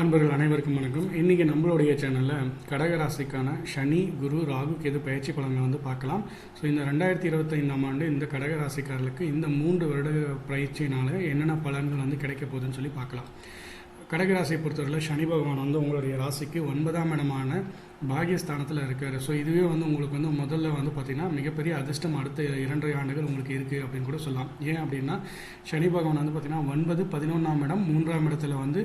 அன்பர்கள் அனைவருக்கும் வணக்கம். இன்றைக்கி நம்மளுடைய சேனலில் கடகராசிக்கான சனி குரு ராகு கேது பயிற்சி பலன்களை வந்து பார்க்கலாம். ஸோ இந்த ரெண்டாயிரத்தி இருபத்தைந்தாம் ஆண்டு இந்த கடகராசிக்காரர்களுக்கு இந்த மூன்று வருட பயிற்சியினால் என்னென்ன பலன்கள் வந்து கிடைக்க போகுதுன்னு சொல்லி பார்க்கலாம். கடகராசியை பொறுத்தவரையில் சனி பகவான் வந்து உங்களுடைய ராசிக்கு ஒன்பதாம் இடமான பாகியஸ்தானத்தில் இருக்கார். ஸோ இதுவே வந்து உங்களுக்கு வந்து முதல்ல வந்து பார்த்திங்கன்னா மிகப்பெரிய அதிர்ஷ்டம் அடுத்த இரண்டரை ஆண்டுகள் உங்களுக்கு இருக்குது அப்படின்னு கூட சொல்லலாம். ஏன் அப்படின்னா சனி பகவான் வந்து பார்த்திங்கன்னா ஒன்பது பதினொன்றாம் இடம் மூன்றாம் இடத்துல வந்து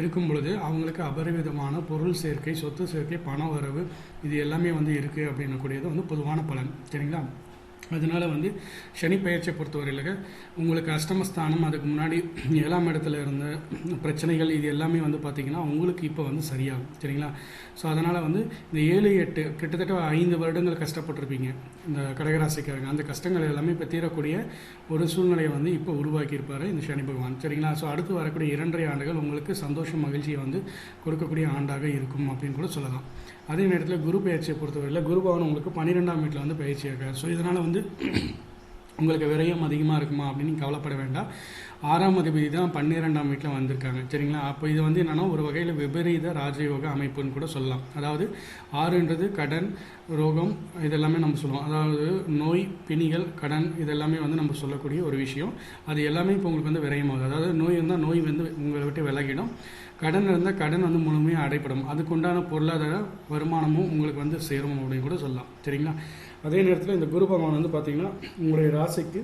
இருக்கும் பொழுது அவங்களுக்கு அபரிவிதமான பொருள் சேர்க்கை சொத்து சேர்க்கை பண வரவு இது எல்லாமே வந்து இருக்குது அப்படின்னக்கூடியது வந்து பொதுவான பலன். சரிங்களா? அதனால வந்து சனி பயிற்சியை பொறுத்தவரையில் உங்களுக்கு அஷ்டமஸ்தானம் அதுக்கு முன்னாடி ஏழாம் இடத்துல இருந்த பிரச்சனைகள் இது எல்லாமே வந்து பார்த்திங்கன்னா உங்களுக்கு இப்போ வந்து சரியாகும். சரிங்களா? ஸோ அதனால் வந்து இந்த ஏழு எட்டு கிட்டத்தட்ட ஐந்து வருடங்கள் கஷ்டப்பட்டிருப்பீங்க. இந்த கடகராசிக்காரங்க. அந்த கஷ்டங்கள் எல்லாமே இப்போ தீரக்கூடிய ஒரு சூழ்நிலையை வந்து இப்போ உருவாக்கியிருப்பார் இந்த சனி பகவான். சரிங்களா? ஸோ அடுத்து வரக்கூடிய இரண்டரை ஆண்டுகள் உங்களுக்கு சந்தோஷம் மகிழ்ச்சியை வந்து கொடுக்கக்கூடிய ஆண்டாக இருக்கும் அப்படின்னு கூட சொல்லலாம். அதே நேரத்தில் குரு பயிற்சியை பொறுத்தவரையில் குரு பகவான் உங்களுக்கு பன்னிரெண்டாம் வீட்டில் வந்து பயிற்சியாக ஸோ இதனால் வந்து வந்து உங்களுக்கு விரயம் அதிகமாக இருக்குமா அப்படின்னு நீங்கள் கவலைப்பட வேண்டாம். ஆறாம் அதிபதி தான் பன்னிரெண்டாம் வீட்டில் வந்திருக்காங்க. சரிங்களா? அப்போ இது வந்து என்னென்னா ஒரு வகையில் விபரீத ராஜயோக அமைப்புன்னு கூட சொல்லலாம். அதாவது ஆறுன்றது கடன் ரோகம் இதெல்லாமே நம்ம சொல்லுவோம். அதாவது நோய் பிணிகள் கடன் இதெல்லாமே வந்து நம்ம சொல்லக்கூடிய ஒரு விஷயம். அது எல்லாமே இப்போ உங்களுக்கு வந்து விரயமாகுது. அதாவது நோய் இருந்தால் நோய் வந்து உங்களை விட்டு விலகிடும். கடன் இருந்தால் கடன் வந்து முழுமையாக அடைப்படும். அதுக்குண்டான பொருளாதார வருமானமும் உங்களுக்கு வந்து சேரும் அப்படின்னு கூட சொல்லலாம். சரிங்களா? அதே நேரத்தில் இந்த குரு பகவான் வந்து பார்த்திங்கன்னா உங்களுடைய ராசிக்கு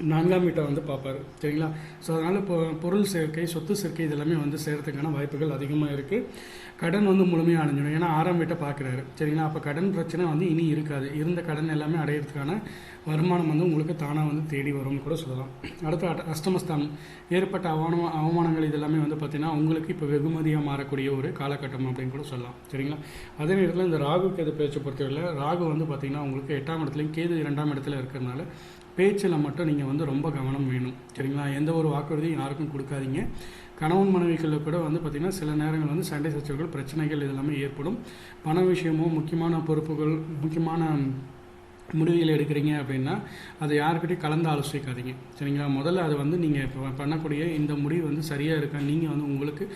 நான்காம் வீட்டை வந்து பார்ப்பார். சரிங்களா? ஸோ அதனால் இப்போ பொருள் சேர்க்கை சொத்து சேர்க்கை இதெல்லாமே வந்து சேர்கிறதுக்கான வாய்ப்புகள் அதிகமாக இருக்குது கடன் வந்து முழுமையாக அடைஞ்சிடும். ஏன்னா ஆறாம் வீட்டை பார்க்குறாரு. சரிங்களா? அப்போ கடன் பிரச்சனை வந்து இனி இருக்காது. இருந்த கடன் எல்லாமே அடையிறதுக்கான வருமானம் வந்து உங்களுக்கு தானாக வந்து தேடி வரும்னு கூட சொல்லலாம். அடுத்த அட்ட- அஷ்டமஸ்தானம். ஏற்பட்ட அவமான அவமானங்கள் இதெல்லாமே வந்து பார்த்திங்கன்னா உங்களுக்கு இப்போ வெகுமதியாக மாறக்கூடிய ஒரு காலகட்டம் அப்படின்னு கூட சொல்லலாம். சரிங்களா? அதே நேரத்தில் இந்த ராகு கேது பேச்சை பொறுத்தவரையில் ராகு வந்து பார்த்திங்கன்னா உங்களுக்கு எட்டாம் இடத்துலையும் கேது இரண்டாம் இடத்துல இருக்கிறதுனால பேச்சில் மட்டும் நீங்கள் வந்து ரொம்ப கவனம் வேணும். சரிங்களா? எந்த ஒரு வாக்குறுதியும் யாருக்கும் கொடுக்காதீங்க. கணவன் மனைவிகளில் கூட வந்து பார்த்திங்கன்னா சில நேரங்கள் வந்து சண்டை சச்சரவுகள் பிரச்சனைகள் இதெல்லாமே ஏற்படும். பண விஷயமோ முக்கியமான பொறுப்புகள் முக்கியமான முடிவுகள் எடுக்கிறீங்க அப்படின்னா அதை யாருக்கிட்டையும் கலந்து ஆலோசிக்காதீங்க. சரிங்களா? முதல்ல அது வந்து நீங்கள் இப்போ பண்ணக்கூடிய இந்த முடிவு வந்து சரியாக இருக்கா? நீங்கள் வந்து உங்களுக்கு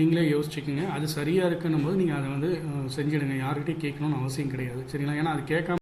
நீங்களே யோசிச்சுக்கோங்க. அது சரியாக இருக்குன்னும் போது நீங்கள் அதை வந்து செஞ்சிடுங்க. யாருக்கிட்டையும் கேட்கணும்னு அவசியம் கிடையாது. சரிங்களா? ஏன்னா அது கேட்காம